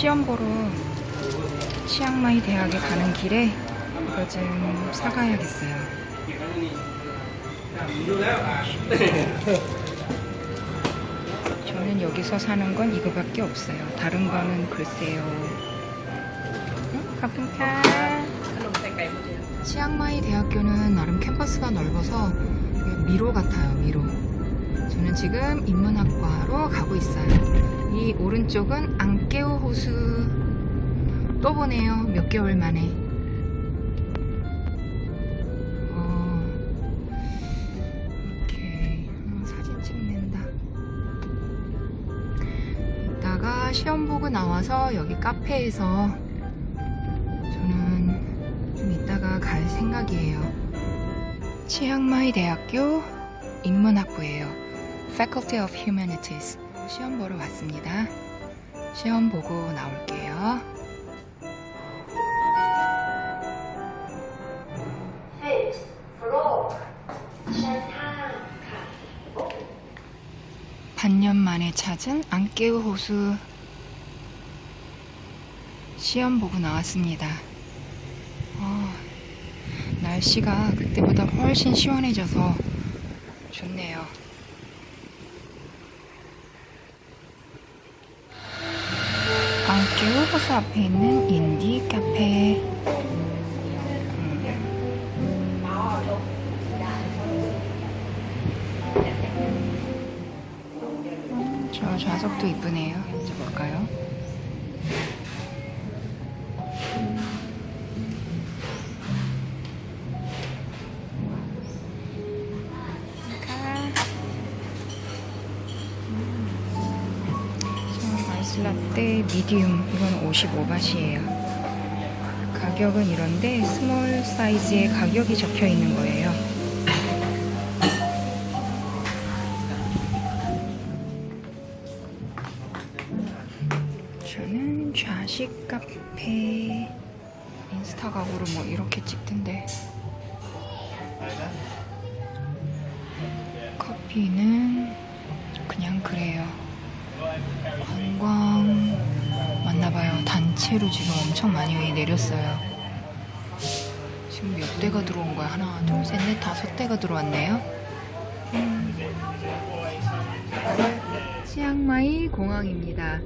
시험 보러 치앙마이 대학에 가는 길에 이거 좀 사가야겠어요. 저는 여기서 사는 건 이거밖에 없어요. 다른 거는 글쎄요. 응? 가끔가 치앙마이 대학교는 나름 캠퍼스가 넓어서 미로 같아요, 미로. 저는 지금 인문학과로 가고 있어요. 이 오른쪽은 앙케오 호수. 또 보네요, 몇 개월 만에. 어, 이렇게 어, 사진 찍는다. 이따가 시험 보고 나와서 여기 카페에서 저는 좀 이따가 갈 생각이에요. 치앙마이 대학교 인문학부예요. Faculty of Humanities 시험 보러 왔습니다. 시험 보고 나올게요. 반년 만에 찾은 안깨우 호수 시험 보고 나왔습니다. 어, 날씨가 그때보다 훨씬 시원해져서 좋네요. 안깨우 호수 앞에 있는 인디 카페. 저 좌석도 이쁘네요. 라떼 미디움 이건 55바트예요. 가격은 이런데 스몰 사이즈의 가격이 적혀 있는 거예요. 저는 좌식 카페 인스타 각으로 뭐 이렇게 찍던데 커피는 단체로 지금 엄청 많이 내렸어요 지금 몇 대가 들어온 거야 하나 둘 셋 넷 다섯 대가 들어왔네요 음. 치앙마이 공항입니다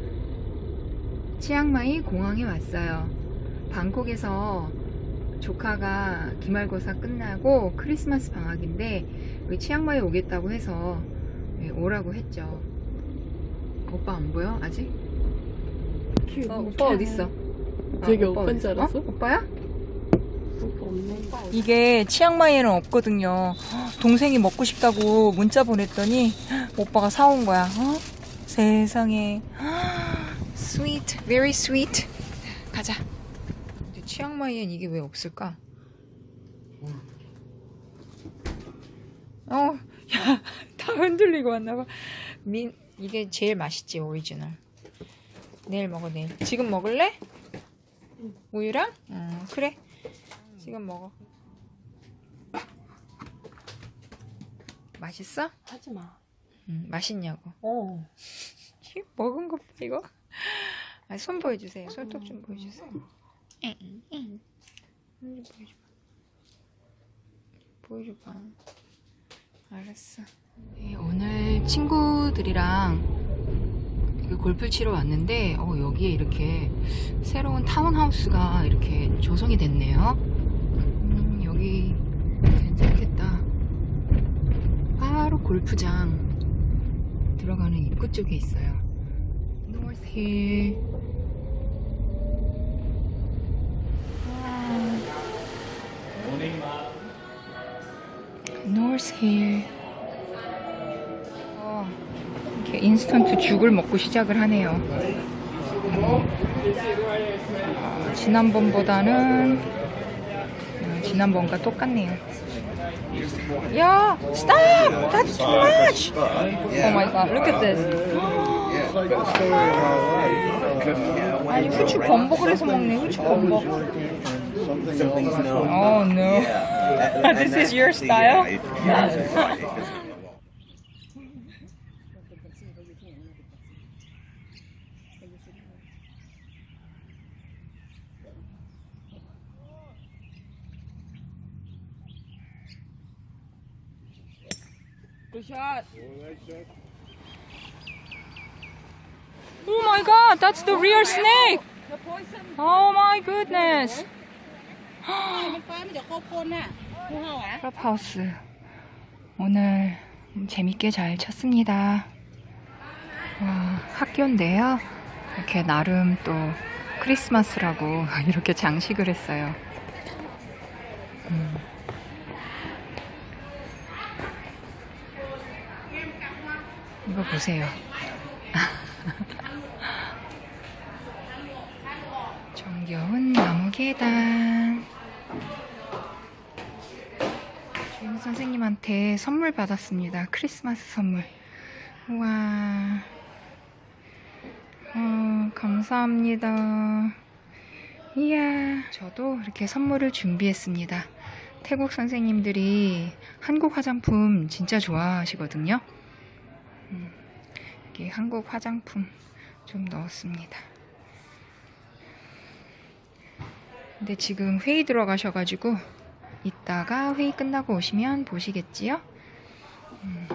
치앙마이 공항에 왔어요. 방콕에서 조카가 기말고사 끝나고 크리스마스 방학인데 치앙마이 오겠다고 해서 예, 오라고 했죠. 오빠 안 보여 아직? 어, 오빠 어디 있어? 되게 오빠 오빠인 줄? 알았어? 어? 오빠야? 오빠 없네. 이게 치앙마이에는 없거든요. 동생이 먹고 싶다고 문자 보냈더니 오빠가 사온 거야. 어? 세상에. sweet, very sweet. 가자. 근데 치앙마이엔 이게 왜 없을까? 어, 야, 다 흔들리고 왔나봐. 민, 이게 제일 맛있지, 오리지널. 내일 먹어, 내일. 지금 먹을래? 우유랑? 음, 그래. 지금 먹어. 맛있어? 하지 마. 응, 맛있냐고. 어. 히, 먹은 거 봐, 이거. 아, 손 보여주세요. 손톱 좀 보여주세요. 엥, 엥. 손좀 보여줘봐. 보여줘봐. 알았어. 네, 오늘 친구들이랑 그 골프 치러 왔는데, 어, 여기에 이렇게 새로운 타운하우스가 이렇게 조성이 됐네요. 음, 여기 괜찮겠다. 바로 골프장 들어가는 입구 쪽에 있어요. North Hill. North Hill. 인스턴트 죽을 먹고 시작을 하네요. 어, 지난번보다는 음, 지난번과 똑같네요. 야, stop! That's too much! Oh my god, look at this. 아니 후추 범벅을 해서 먹네 후추 범벅. Oh no. This is your style? shot. Oh my god, that's the real snake. Oh my goodness. 클럽하우스 오늘 재밌게 잘 쳤습니다. 와, 학교인데요. 이렇게 나름 또 크리스마스라고 이렇게 장식을 했어요. 음. 보세요. 정겨운 나무 계단. 주임 선생님한테 선물 받았습니다. 크리스마스 선물. 우와. 어, 감사합니다. 이야. 저도 이렇게 선물을 준비했습니다. 태국 선생님들이 한국 화장품 진짜 좋아하시거든요. 음, 이렇게 한국 화장품 좀 넣었습니다. 근데 지금 회의 들어가셔가지고 이따가 회의 끝나고 오시면 보시겠지요? 음,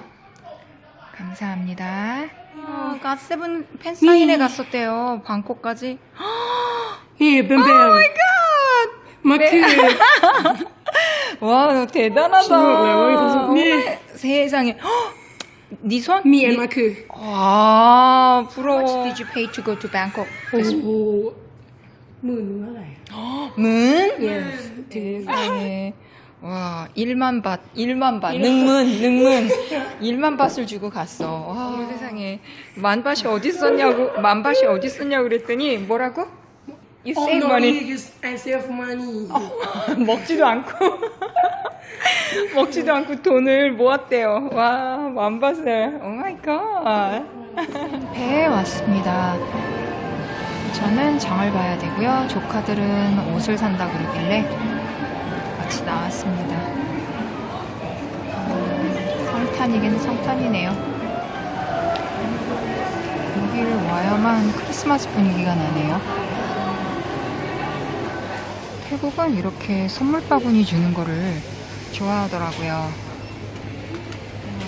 감사합니다. 어, 갓세븐 팬사인회 갔었대요. 방콕까지. 예, 뱀뱀. 마크. 와, 너 대단하다. 네. 세상에. 헉! 네 손? Me and 마크. 와, 부러워. How much did you pay to go to Bangkok? โอ้โหหมื่นหนึงเท่าไหร่ 문? yes ถึง 세상에. 와, 1만 밭, 1만 밭, 능문, 능문. 1만 밭을 주고 갔어. 와, 세상에. 만 밭이 어디 있었냐고, 만 밭이 어디 있었냐고 그랬더니, 뭐라고? You Oh, save no, money. you just- I save money. 먹지도 않고. 먹지도 않고 돈을 모았대요. 와, 만 밭을. 오 마이 갓. 배에 왔습니다. 저는 장을 봐야 되고요. 조카들은 옷을 산다고 그러길래 같이 나왔습니다. 음, 성탄이긴 성탄이네요. 여기를 와야만 크리스마스 분위기가 나네요. 태국은 이렇게 선물 바구니 주는 거를 좋아하더라고요. 음,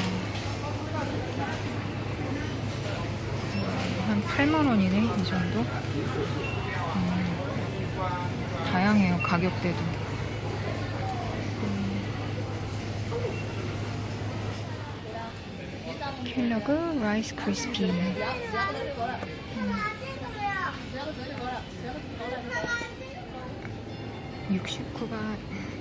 한 8만 원이네, 이 정도. 음, 다양해요, 가격대도. 음, 켈러그 라이스 크리스피. 음. 69바.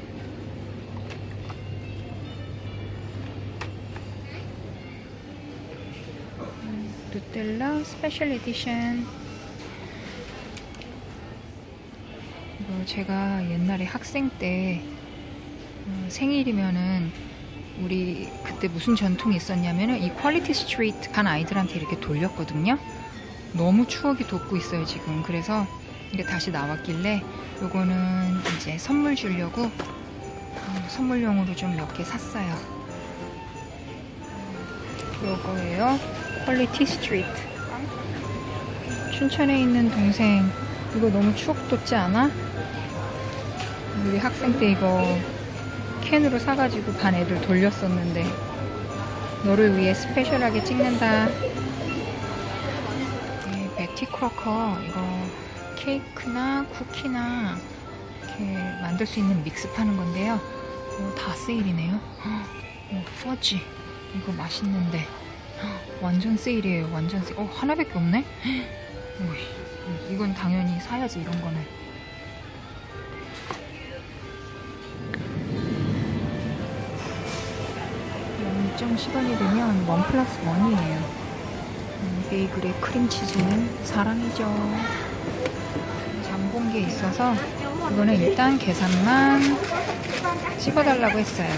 누텔라 스페셜 에디션. 이거 제가 옛날에 학생 때 어, 생일이면은 우리 그때 무슨 전통이 있었냐면은 이 퀄리티 스트리트 간 아이들한테 이렇게 돌렸거든요. 너무 추억이 돋고 있어요 지금. 그래서 이게 다시 나왔길래 요거는 이제 선물 주려고 음, 선물용으로 좀 몇 개 샀어요. 요거예요. 퀄리티 스트리트. 춘천에 있는 동생 이거 너무 추억 돋지 않아? 우리 학생 때 이거 캔으로 사가지고 반 애들 돌렸었는데 너를 위해 스페셜하게 찍는다. 네, 베티 크로커 이거 케이크나 쿠키나 이렇게 만들 수 있는 믹스 파는 건데요. 어, 다 세일이네요. 어, 퍼지 이거 맛있는데 완전 세일이에요. 완전 세일. 어 하나밖에 없네. 오이, 이건 당연히 사야지 이런 거는. 영점 시간이 되면 원 플러스 원이에요. 음, 베이글에 크림치즈는 사랑이죠. 게 있어서 이거는 일단 계산만 찍어달라고 했어요.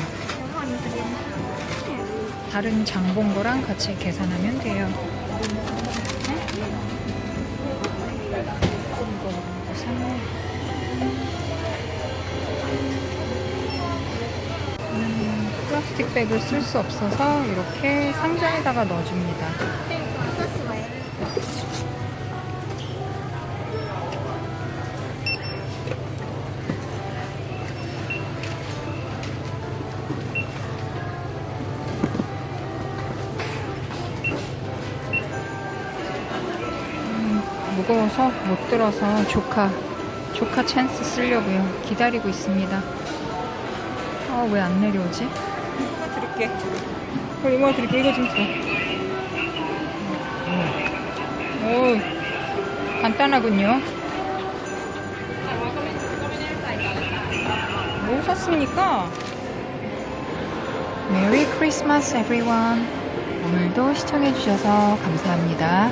다른 장본 거랑 같이 계산하면 돼요. 음, 플라스틱 백을 쓸 수 없어서 이렇게 상자에다가 넣어줍니다. 무거워서 못 들어서 조카 조카 찬스 쓰려고요. 기다리고 있습니다. 아 왜 안 내려오지? 이거 드릴게. 어, 이거 드릴게. 이거 좀 줘. 오 간단하군요. 뭐 샀습니까? 메리 크리스마스 에브리원. 오늘도 시청해주셔서 감사합니다.